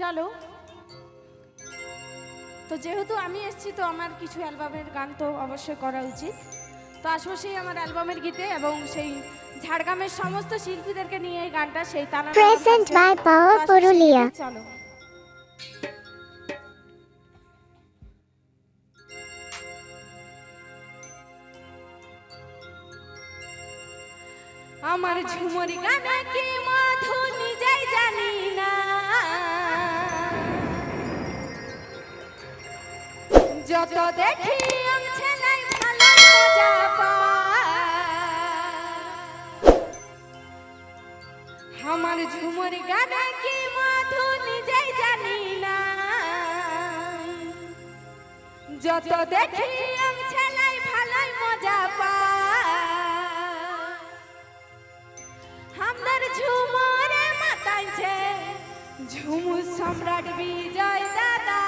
চলো। তো যেহেতু আমি এসেছি তো আমার কিছু অ্যালবামের গান তো অবশ্যই করা উচিত। তো আসব সেই আমার অ্যালবামের গীতে এবং সেই ঝাড়গ্রামের সমস্ত শিল্পীদেরকে নিয়ে এই গানটা সেই তানা Present by Power পুরুলিয়া। চলো। আমার ঝুমুর গানে কি মধু নিজেই জানি যত দেখি আমছে নাই ভালো মজা আমার ঝুমুর গানে কি মধু নিজেই জানি না। যত দেখি আমছে নাই ভালোই মজা পায়। আমাদের ঝুমরে মাতাইছে ঝুমু সম্রাট বিজয় দাদা।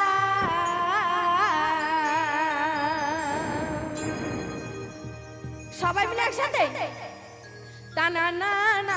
সবাই মিলে একসাথে? না না না না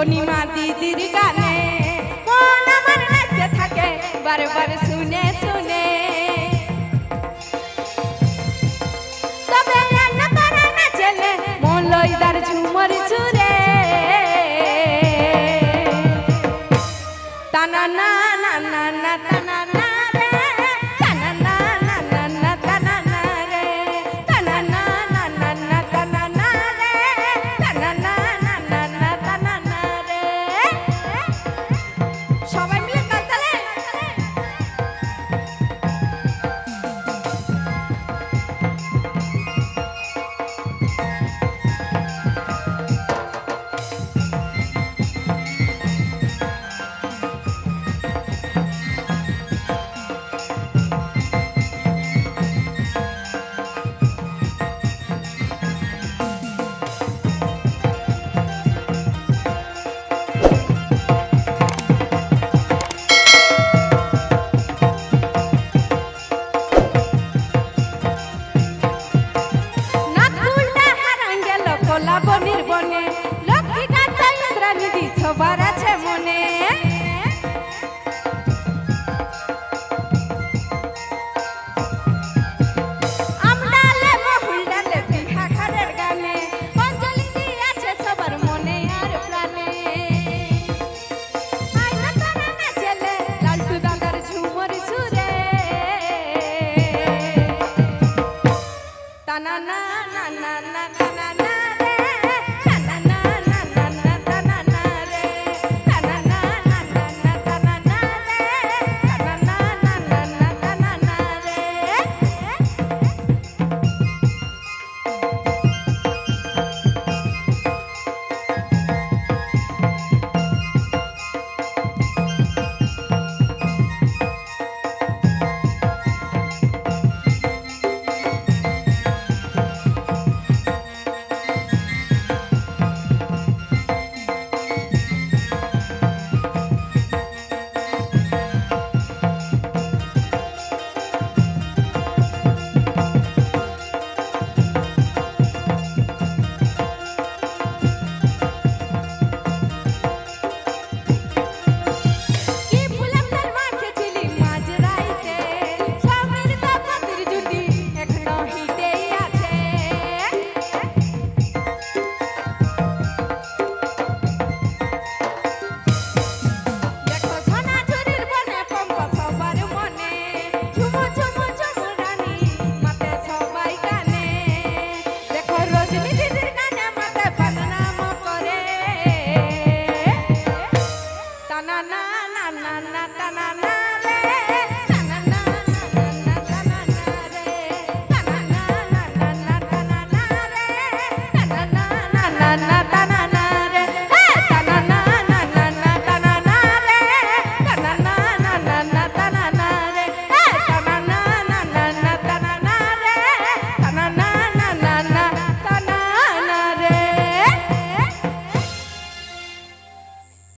অনিমা দিদির গানে মন আমার নাচতে থাকে বারে বারে শুনে শুনে